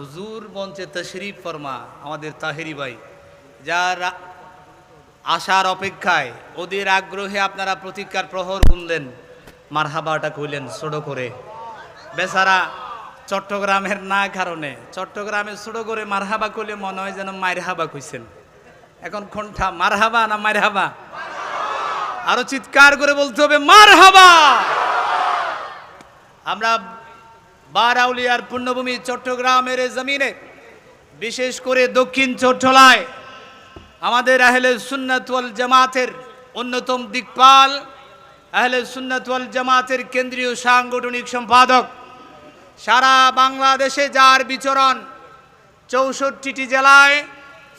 হুজুর মঞ্চে তশরিফ ফরমা আমাদের তাহেরি ভাই, যার আশার অপেক্ষায় ওদের আগ্রহে আপনারা প্রতিজ্ঞার প্রহর গুনলেন, মারহাবাটা কইলেন ছোট করে। বেচারা চট্টগ্রামের না কারণে, চট্টগ্রামে ছোট করে মারহাবা কইলে মনে হয় যেন মারহাবা কইছেন। এখন কোনটা, মারহাবা না মারহাবা? আরও চিৎকার করে বলতে হবে, মারহাবা! আমরা বারাউলিয়ার পুণ্যভূমি চট্টগ্রামের জমিনে, বিশেষ করে দক্ষিণ চট্টলায় আমাদের আহলে সুন্নাত ওয়াল জামাতের অন্যতম দিকপাল, আহলে সুন্নাত ওয়াল জামাতের কেন্দ্রীয় সাংগঠনিক সম্পাদক, সারা বাংলাদেশে যার বিচরণ চৌষট্টিটি জেলায়,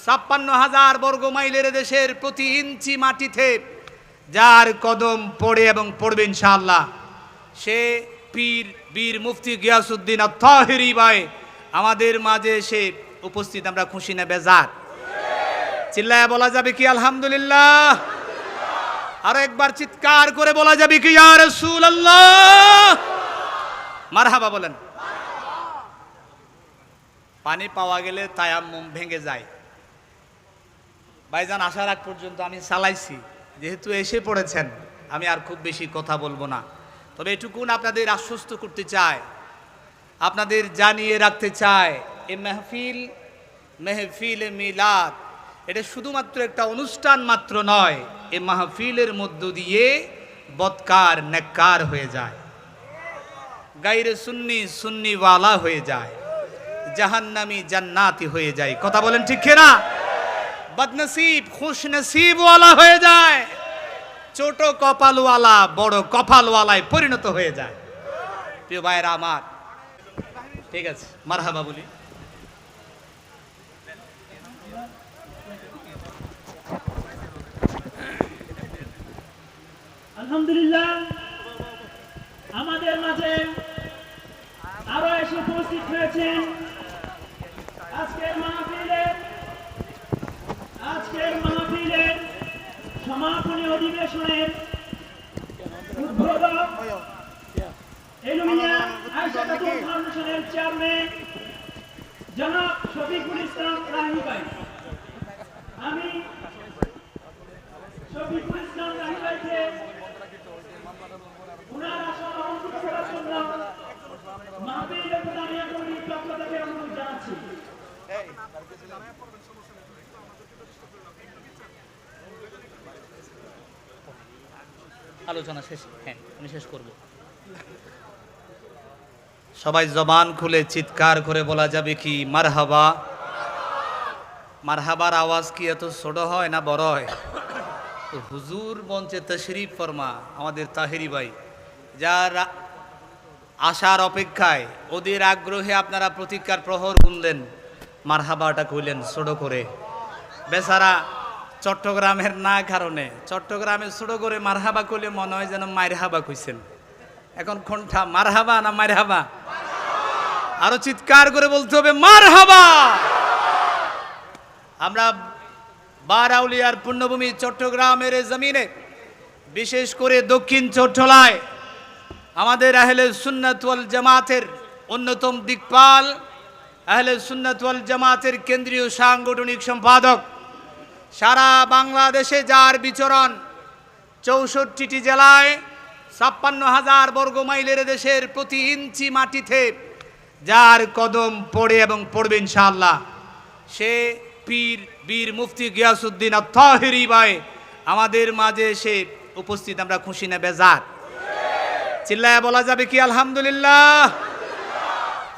ছাপ্পান্ন হাজার বর্গ মাইলের দেশের প্রতি ইঞ্চি মাটিতে যার কদম পড়ে এবং পড়বে ইনশাআল্লাহ, সে পীর, বীর মুফতি গিয়াসুদ্দিন আত্মাহেরি ভাই, আমাদের মাঝে এসে উপস্থিত, আমরা খুশি না বেজার। চিল্লায় বলা যাবে কি, আলহামদুলিল্লাহ? আরও একবার চিৎকার করে বলা যাবে কি, ইয়া রাসূলুল্লাহ? মারহাবা বলেন। পানি পাওয়া গেলে তায়াম্মুম ভেঙে যায়। ভাইজান, আসার আগ পর্যন্ত আমি চালাইছি, যেহেতু এসে পড়েছেন, আমি আর খুব বেশি কথা বলব না। তবে এটুকুন আপনাদের আশ্বস্ত করতে চায় আপনাদের জানিয়ে রাখতে চায় এ মেহফিল মেহফিল মিলাদ, এটা শুধুমাত্র একটা অনুষ্ঠান মাত্র নয়, এ মাহফিলের মধ্য দিয়ে বৎকার, নেককার হয়ে যায়। গাইরে সুন্নি, সুন্নিওয়ালা হয়ে যায়। জাহান্নামি, জান্নাতি হয়ে যায়। কথা বলেন ঠিক না বদনসিব খুশ নসিবওয়ালা হয়ে যায়। ছোট কপালওয়ালা, বড় কপালওয়ালায় পরিণত হয়ে যায়। প্রিয় ভাইয়েরা আমার, ঠিক আছে, মারহাবা বলি। আলহামদুলিল্লাহ, আমাদের মাঝে আরও এসে উপস্থিত হয়েছেন আজকের মাহফিলের আজকের মাহফিলের সমাপনী অধিবেশনের উদ্বোধক এলুমিয়া আয়সা খাতুন ফাউন্ডেশনের চেয়ারম্যান জনাব শফিকুল ইসলাম রাহি আমি শফিকুল ইসলাম রাহি আলোচনা শেষ হ্যাঁ আমি শেষ করব। সবাই জবান খুলে চিৎকার করে বলা যাবে কি, মারহাবা। মারহাবার আওয়াজ কি এত ছোট হয় না বড় হয়? হুজুর মঞ্চে তশরিফ ফরমা, আমাদের তাহেরি ভাই। যার আশার অপেক্ষায় ওদের আগ্রহে আপনারা প্রতিজ্ঞার প্রহর গুনলেন, মারহাবাটা কইলেন ছোট করে। বেচারা চট্টগ্রামের না কারণে। চট্টগ্রামে ছোট করে মারহাবা করলে মনে হয় যেন মারহাবা কইছেন। এখন কোনটা, মারহাবা না মারহাবা? আরও চিৎকার করে বলতে হবে, মারহাবা! আমরা বারাউলিয়ার পুণ্যভূমি চট্টগ্রামের জমিনে, বিশেষ করে দক্ষিণ চট্টলায়, আমাদের আহলে সুন্নাত ওয়াল জামাতের অন্যতম দিকপাল, আহলে সুন্নাত ওয়াল জামাতের কেন্দ্রীয় সাংগঠনিক সম্পাদক সারা বাংলাদেশে যার বিচরণ চৌষট্টিটি জেলায় ছাপ্পান্ন হাজার বর্গ মাইলের দেশের প্রতি ইঞ্চি মাটিতে যার কদম পড়ে এবং পড়বে ইনশাআল্লাহ, সে পীর, বীর মুফতি গিয়াসুদ্দিন আত্মাহেরি ভাই আমাদের মাঝে এসে উপস্থিত, আমরা খুশি না বেজার। চিল্লায় বলা যাবে কি আলহামদুলিল্লাহ?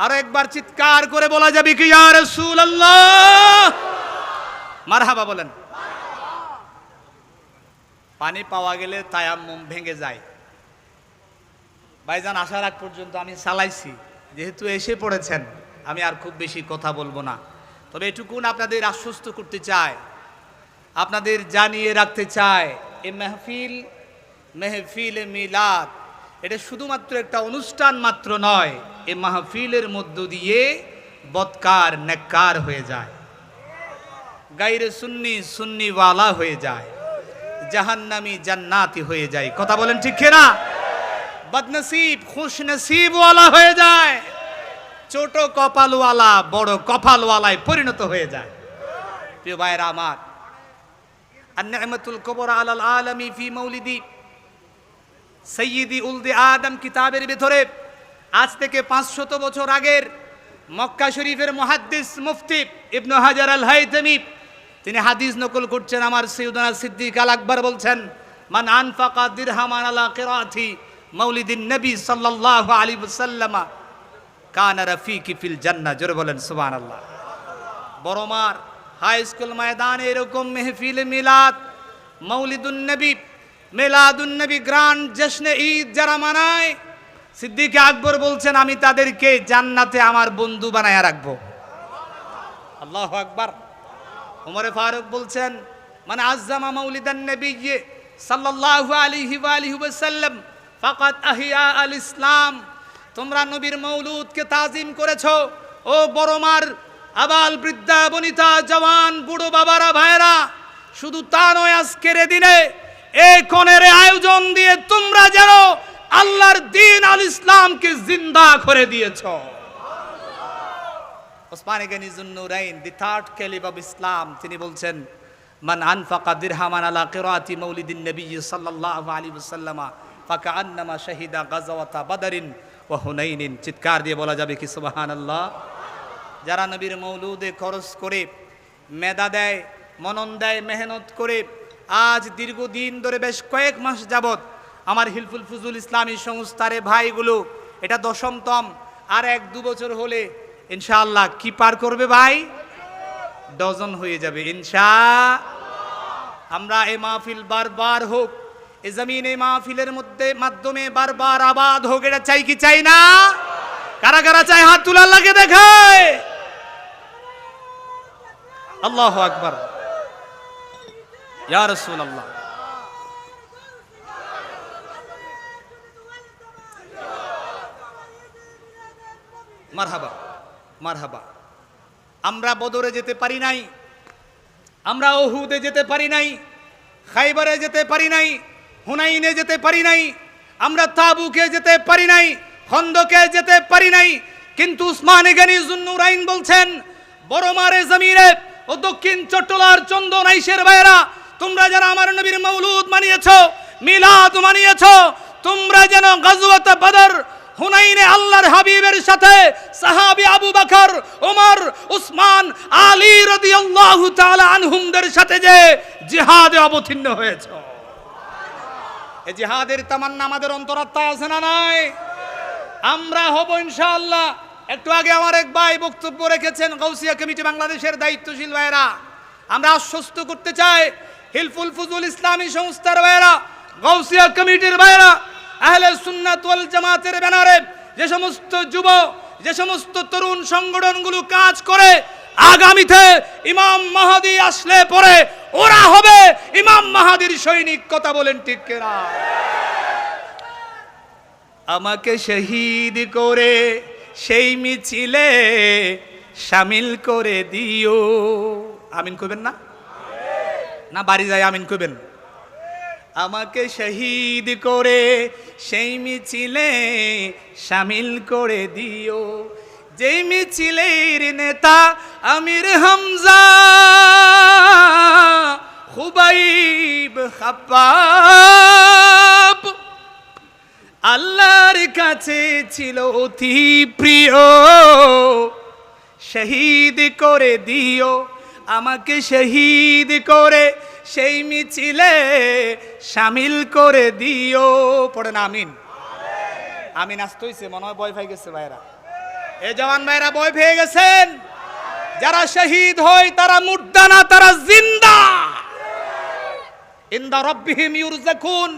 আর একবার চিৎকার করে বলা যাবে কি ইয়া রাসূলুল্লাহ? মারহাবা বলেন। পানি পাওয়া গেলে তায়াম্মুম ভেঙে যায়। ভাইজান, আসার আগ পর্যন্ত আমি চালাইছি, যেহেতু এসে পড়েছেন, আমি আর খুব বেশি কথা বলব না। তবে এটুকুন আপনাদের আশ্বস্ত করতে চায় আপনাদের জানিয়ে রাখতে চায় এ মেহফিল মেহফিল মিলাদ, এটা শুধুমাত্র একটা অনুষ্ঠান মাত্র নয়, এ মাহফিলের মধ্য দিয়ে বৎকার, নেককার হয়ে যায়। গাইরে সুন্নি, সুন্নিওয়ালা হয়ে যায়। জাহান্নামি জান্নাতি হয়ে যায়। কথা বলেন ঠিক না বদনসিব খুশ নসিবওয়ালা হয়ে যায়। ছোট কপালওয়ালা, বড় কপালওয়ালায় পরিণত হয়ে যায়। প্রিয় ভাইরা আমার, আন্নামাতুল কবর আলাল আলামি ফি মৌলিদি সৈয়দি উলদি আদম কিতাবের ভেতরে আজ থেকে পাঁচশত বছর আগের মক্কা শরীফের মুহাদ্দিস মুফতি ইবনু হাজার আল হাইতামি তিনি হাদিস নকল করছেন, আমার সৈয়দনা সিদ্দিক আল আকবর বলছেন, মান আনফাকা দিরহামান আলা কিরাতি মৌলিদিন নবী সাল্লাল্লাহু আলাইহি ওয়াসাল্লামা, কানা রাফিকি ফিল জান্নাহ। জোরে বলেন, সুবহানাল্লাহ। বড়মার হাই স্কুল ময়দানে এরকম মেহফিল, মিলাদ মৌলিদুন নবী, মিলাদুন নবী গ্রান্ড জশ্নে ঈদ যারা মানায়, সিদ্দিক আকবর বলছেন, আমি তাদেরকে জান্নাতে আমার বন্ধু বানায় রাখব। আল্লাহ আকবার। ওমরে ফারুক বলছেন মানে আজ্জামা মৌলিদান নবী সাল্লাল্লাহু আলাইহি ওয়া আলিহি ওয়াসাল্লাম ফাকাত আহিয়া আল ইসলাম। তোমরা নবীর মৌলুদকে তাজিম করেছ। ও বড়মার আবাল বৃদ্ধা, বনিতা, জওয়ান, বুড়ো বাবারা ভাইরা শুধু তা নয়, আজকের দিনে এই কনের আয়োজন দিয়ে তোমরা যেন আল্লাহর দিন আল ইসলামকে জিন্দা করে দিয়েছ। ওসমানে Ghani Zunnurain the third caliph of Islam তিনি বলছেন, মান আনফাকা দিরহামান আলা কিরাতি মৌলিদিন নবী সাল্লাল্লাহু আলাইহি ওয়াসাল্লামা ফাকা আন্নামা শাহিদা গাজাওয়াতা বাদারিন ওয়া হুনাইনিন। চিৎকার দিয়ে বলা যাবে কি, সুবহানাল্লাহ? যারা নবীর মৌলুদে খরচ করে মেদা দেয়, মনন দেয়, মেহনত করে, আজ দীর্ঘদিন ধরে বেশ কয়েক মাস যাবত আমার হিলফুল ফুজুল ইসলামী সংস্থারে ভাইগুলো, এটা দশমতম, আর এক দু বছর হলে ইনশাআল্লাহ, কি পার করবে ভাই? ডজন হয়ে যাবে ইনশা আমরা এ মাহফিল বারবার হোক এ জমিন এ মাহফিলের মধ্যে, মাধ্যমে বারবার আবাদ হোক, এটা চাই কি চাই না? কারা কারা চাই হাত তুলার লাগে দেখায়? আল্লাহ আকবার। ইয়া রাসূলুল্লাহ। মারহাবা। মারহাবা। আমরা বদরে যেতে পারি নাই, আমরা ওহুদে যেতে পারি নাই, খাইবারে যেতে পারি নাই, হুনাইনে যেতে পারি নাই, আমরা তাবুকে যেতে পারি নাই, খন্দকে যেতে পারি নাই, কিন্তু উসমানে গানি জুন্নুরাইন বলছেন, বড় মারে জমিরে ও দক্ষিণ চট্টলার চন্দন আইসের ভাইরা তোমরা যারা আমার নবীর মৌলুদ মানিয়েছ, মিলাদ মানিয়েছ, তোমরা যেন গাজওয়াত বদর হুনাইনে আল্লাহর হাবিবের সাথে সাহাবী আবু বকর ওমর উসমান, আলী রাদিয়াল্লাহু তাআলা আনহুমদের সাথে যে জিহাদে অবতীর্ণ হয়েছে। এই জিহাদের তামান্না আমাদের অন্তরাত্মায় আছে না নাই? আমরা হব ইনশাআল্লাহ। একটু আগে আমার এক ভাই বক্তব্য রেখেছেন গৌসিয়া কমিটি বাংলাদেশের দায়িত্বশীল ভাইরা আমরা আশ্বস্ত করতে চাই হিলফুল ফুজুল ইসলামী সংস্থার ভাইরা গৌসিয়া কমিটির ভাইরা আহলে সুন্নাত ওয়াল জামাতের ব্যানারে যে সমস্ত যুব, যে সমস্ত তরুণ সংগঠনগুলো কাজ করে, আগামীতে ইমাম মাহাদি আসলে পরে ওরা হবে ইমাম মাহাদির সৈনিক, কথা বলেন ঠিক কিনা? আমাকে শহীদ করে সেই মিছিলে সামিল করে দিও। আমিন কইবেন না? না, বাড়ি যায় আমিন কইবেন। আমাকে শহীদ করে, সেই মিছিলে সামিল করে দিও। যেই মিছিলের নেতা আমির হামজা, খুবাইব খাব্বাব আল্লাহর কাছে ছিল অতি প্রিয়। শহীদ করে দিও, আমাকে শহীদ করে সেই মিছিলে সামিল করে দিও। পড়েন আমিন। আমিন আসতে হইছে, মনে হয় বয় পাই গেছে ভাইরা এ জওয়ান ভাইরা বয় পেয়ে গেছেন? যারা শহীদ হয়, তারা মুর্দা না, তারা জিন্দা। ইন্দা রব্বিহিম ইউরজাকুন।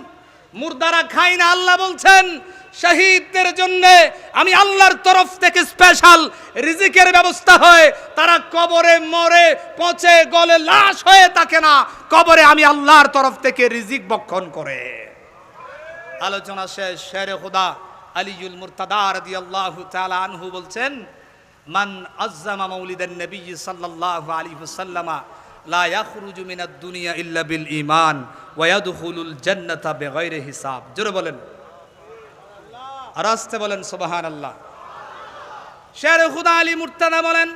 মুর্দারা খায় না, আল্লাহ বলছেন শহীদদের জন্য আমি আল্লাহর তরফ থেকে স্পেশাল রিজিকের ব্যবস্থা হয়। তারা কবরে মরে, পচে গলে লাশ হয়ে থাকে না। কবরে আমি আল্লাহর তরফ থেকে রিজিক বক্ষণ করে। আলোচনা শেষ। শেরে খুদা আলিউল মুরতাদা রাদিয়াল্লাহু তাআলা আনহু বলছেন, মান আজ্জামা মাউলিদান নবী সাল্লাল্লাহু আলাইহি ওয়াসাল্লামা, লা ইয়াখরুজু মিনাদ দুনিয়া ইল্লা বিল ঈমান, ওয়া ইয়াদখুলুল জান্নাতা বিগাইরি হিসাব। জোরে বলেন। আর আসতে বলেন সুবহানাল্লাহ। শের খুদা আলী মুর্তাদা বলেন